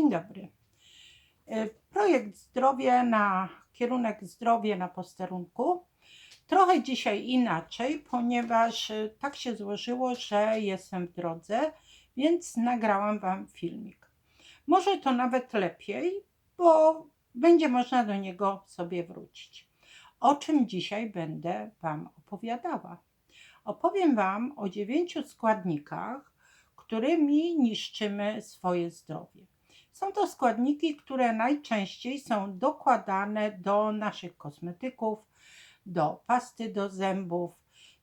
Dzień dobry. E, Projekt zdrowie na kierunek zdrowie na posterunku. Trochę dzisiaj inaczej, ponieważ e, tak się złożyło, że jestem w drodze, więc nagrałam Wam filmik. Może to nawet lepiej, bo będzie można do niego sobie wrócić. O czym dzisiaj będę Wam opowiadała? Opowiem Wam o dziewięciu składnikach, którymi niszczymy swoje zdrowie. Są to składniki, które najczęściej są dokładane do naszych kosmetyków, do pasty do zębów,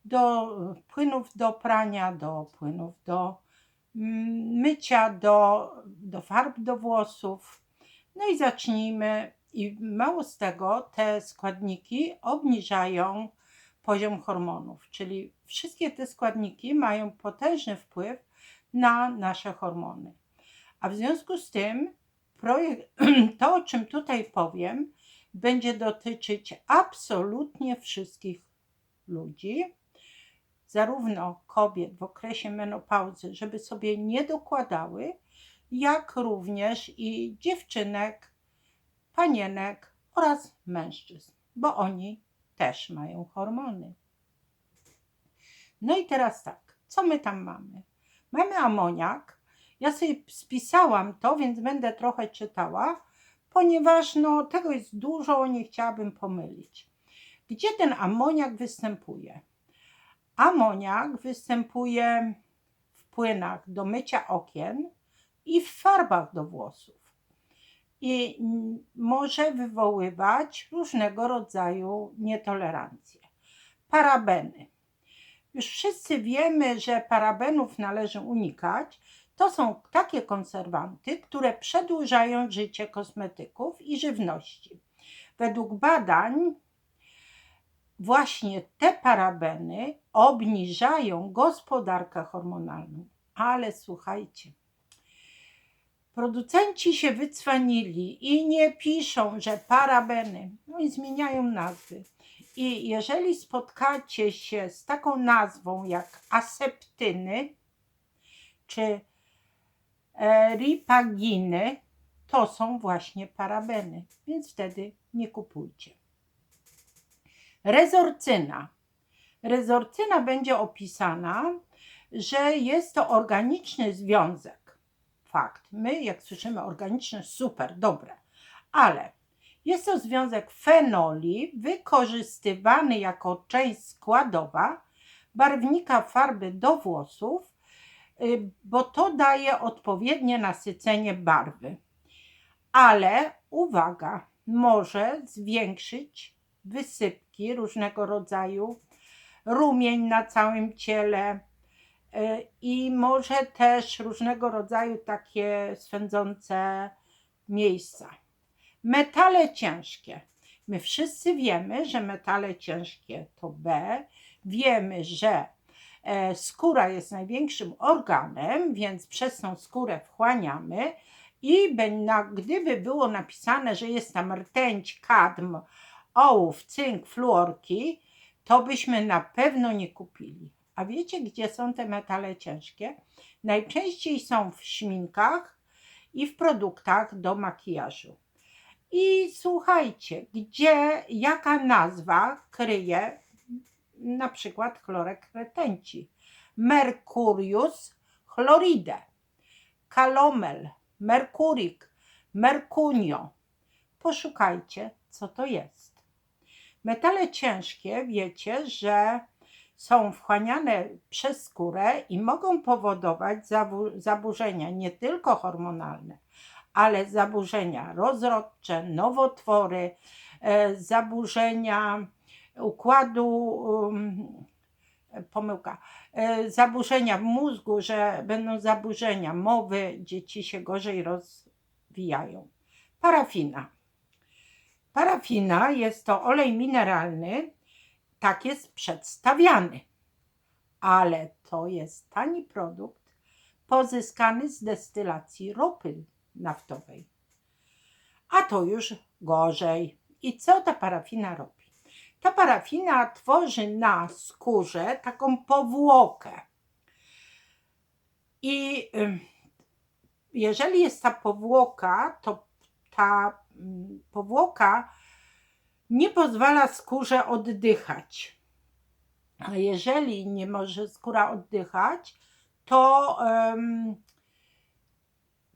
do e, płynów do prania, do płynów do mm, mycia, do, do farb do włosów. No i zacznijmy. I mało z tego, te składniki obniżają poziom hormonów, czyli wszystkie te składniki mają potężny wpływ na nasze hormony. A w związku z tym projekt, to, o czym tutaj powiem, będzie dotyczyć absolutnie wszystkich ludzi, zarówno kobiet w okresie menopauzy, żeby sobie nie dokładały, jak również i dziewczynek, panienek oraz mężczyzn, bo oni też mają hormony. No i teraz tak, co my tam mamy? Mamy amoniak. Ja sobie spisałam to, więc będę trochę czytała, ponieważ no, tego jest dużo, nie chciałabym pomylić. Gdzie ten amoniak występuje? Amoniak występuje w płynach do mycia okien i w farbach do włosów. I może wywoływać różnego rodzaju nietolerancje. Parabeny. Już wszyscy wiemy, że parabenów należy unikać. To są takie konserwanty, które przedłużają życie kosmetyków i żywności. Według badań, właśnie te parabeny obniżają gospodarkę hormonalną. Ale słuchajcie, producenci się wycwanili i nie piszą, że parabeny, no i zmieniają nazwy. I jeżeli spotkacie się z taką nazwą jak aseptyny czy ripaginy, to są właśnie parabeny, więc wtedy nie kupujcie. Rezorcyna. Rezorcyna będzie opisana, że jest to organiczny związek. Fakt. My, jak słyszymy organiczny, super, dobre. Ale jest to związek fenoli wykorzystywany jako część składowa barwnika farby do włosów, bo to daje odpowiednie nasycenie barwy. Ale uwaga, może zwiększyć wysypki różnego rodzaju, rumień na całym ciele y, i może też różnego rodzaju takie swędzące miejsca. Metale ciężkie. My wszyscy wiemy, że metale ciężkie to B. Wiemy, że skóra jest największym organem, więc przez tą skórę wchłaniamy. I gdyby było napisane, że jest tam rtęć, kadm, ołów, cynk, fluorki, to byśmy na pewno nie kupili. A wiecie, gdzie są te metale ciężkie? Najczęściej są w szminkach i w produktach do makijażu. I słuchajcie, gdzie, jaka nazwa kryje na przykład chlorek retenci. Mercurius chloride, kalomel, merkurik, merkunio. Poszukajcie, co to jest. Metale ciężkie, wiecie, że są wchłaniane przez skórę i mogą powodować zaburzenia nie tylko hormonalne, ale zaburzenia rozrodcze, nowotwory, e, zaburzenia układu, um, pomyłka, e, zaburzenia w mózgu, że będą zaburzenia mowy, dzieci się gorzej rozwijają. Parafina. Parafina jest to olej mineralny, tak jest przedstawiany, ale to jest tani produkt pozyskany z destylacji ropy naftowej. A to już gorzej. I co ta parafina robi? Ta parafina tworzy na skórze taką powłokę. I jeżeli jest ta powłoka, to ta powłoka nie pozwala skórze oddychać. A jeżeli nie może skóra oddychać, to em,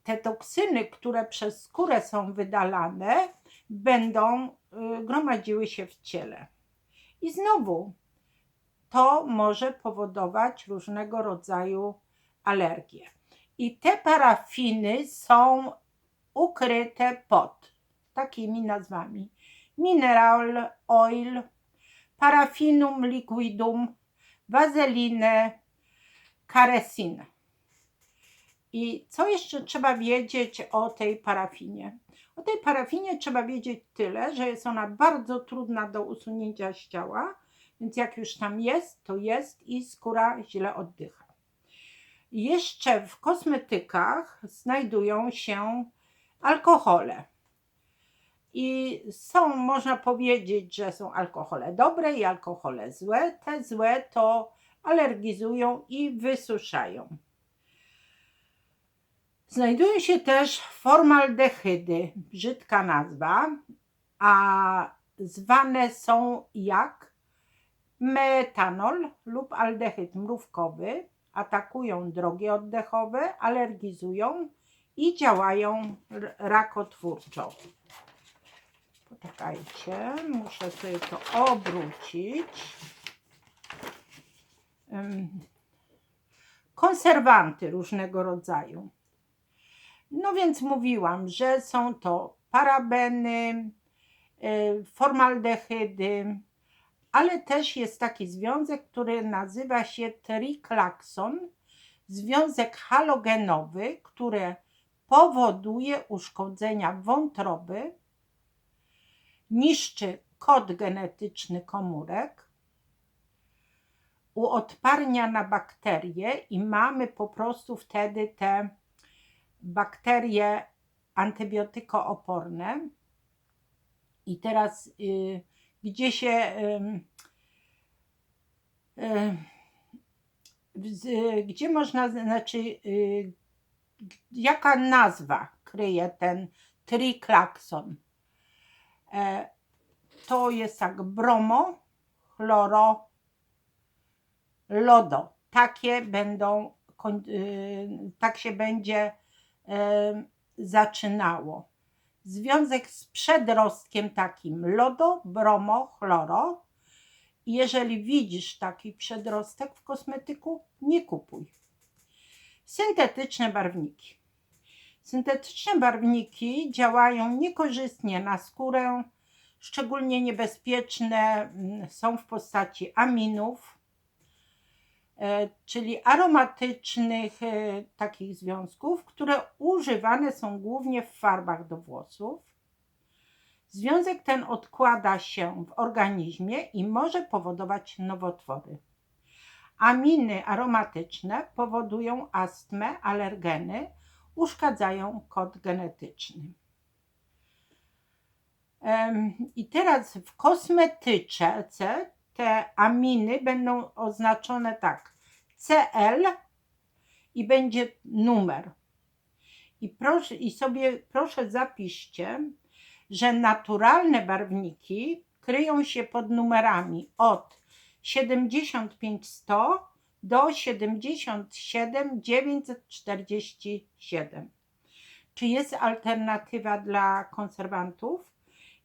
te toksyny, które przez skórę są wydalane, będą y, gromadziły się w ciele. I znowu to może powodować różnego rodzaju alergie. I te parafiny są ukryte pod takimi nazwami: mineral oil, parafinum liquidum, wazelinę, karesin. I co jeszcze trzeba wiedzieć o tej parafinie? O tej parafinie trzeba wiedzieć tyle, że jest ona bardzo trudna do usunięcia z ciała, więc jak już tam jest, to jest i skóra źle oddycha. Jeszcze w kosmetykach znajdują się alkohole. I są, można powiedzieć, że są alkohole dobre i alkohole złe. Te złe to alergizują i wysuszają. Znajdują się też formaldehydy, brzydka nazwa, a zwane są jak metanol lub aldehyd mrówkowy. Atakują drogi oddechowe, alergizują i działają rakotwórczo. Poczekajcie, muszę sobie to obrócić. Konserwanty różnego rodzaju. No więc mówiłam, że są to parabeny, y, formaldehydy, ale też jest taki związek, który nazywa się triklakson, związek halogenowy, który powoduje uszkodzenia wątroby, niszczy kod genetyczny komórek, uodparnia na bakterie i mamy po prostu wtedy te bakterie antybiotykooporne. I teraz y, gdzie się y, z, gdzie można, znaczy y, jaka nazwa kryje ten triklakson? E, to jest tak bromo, chloro, lodo. Takie będą, y, tak się będzie zaczynało. Związek z przedrostkiem takim lodo, bromo, chloro. Jeżeli widzisz taki przedrostek w kosmetyku, nie kupuj. Syntetyczne barwniki. Syntetyczne barwniki działają niekorzystnie na skórę, szczególnie niebezpieczne mm, są w postaci aminów, czyli aromatycznych e, takich związków, które używane są głównie w farbach do włosów. Związek ten odkłada się w organizmie i może powodować nowotwory. Aminy aromatyczne powodują astmę, alergeny, uszkadzają kod genetyczny. I teraz w kosmetyczce te aminy będą oznaczone tak: CL i będzie numer. I, proszę, I sobie proszę zapiszcie, że naturalne barwniki kryją się pod numerami od 75100 do 77947. Czy jest alternatywa dla konserwantów?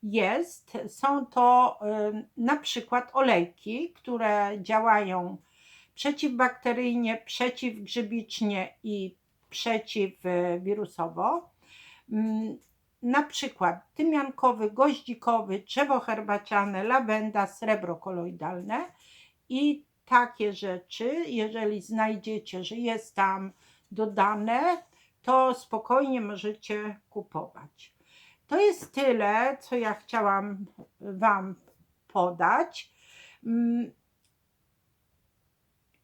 Jest. Są to y, na przykład olejki, które działają przeciwbakteryjnie, przeciwgrzybicznie i przeciwwirusowo. Mm, Na przykład tymiankowy, goździkowy, drzewo herbaciane, lawenda, srebro koloidalne i takie rzeczy, jeżeli znajdziecie, że jest tam dodane, to spokojnie możecie kupować. To jest tyle, co ja chciałam Wam podać.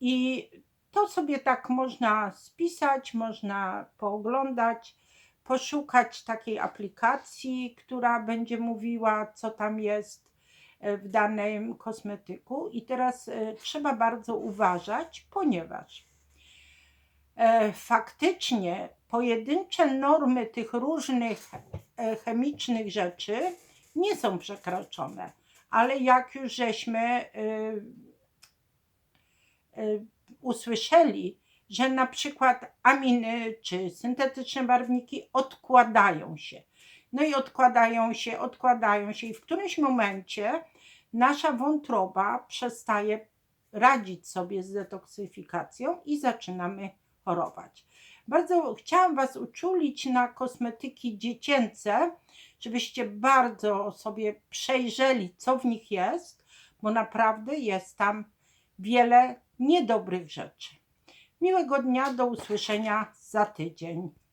I to sobie tak można spisać, można pooglądać, poszukać takiej aplikacji, która będzie mówiła, co tam jest e, w danym kosmetyku. I teraz e, trzeba bardzo uważać, ponieważ e, faktycznie pojedyncze normy tych różnych chemicznych rzeczy nie są przekroczone, ale jak już żeśmy usłyszeli, że na przykład aminy czy syntetyczne barwniki odkładają się. No i odkładają się, odkładają się, i w którymś momencie nasza wątroba przestaje radzić sobie z detoksyfikacją i zaczynamy chorować. Bardzo chciałam Was uczulić na kosmetyki dziecięce, żebyście bardzo sobie przejrzeli, co w nich jest, bo naprawdę jest tam wiele niedobrych rzeczy. Miłego dnia, do usłyszenia za tydzień.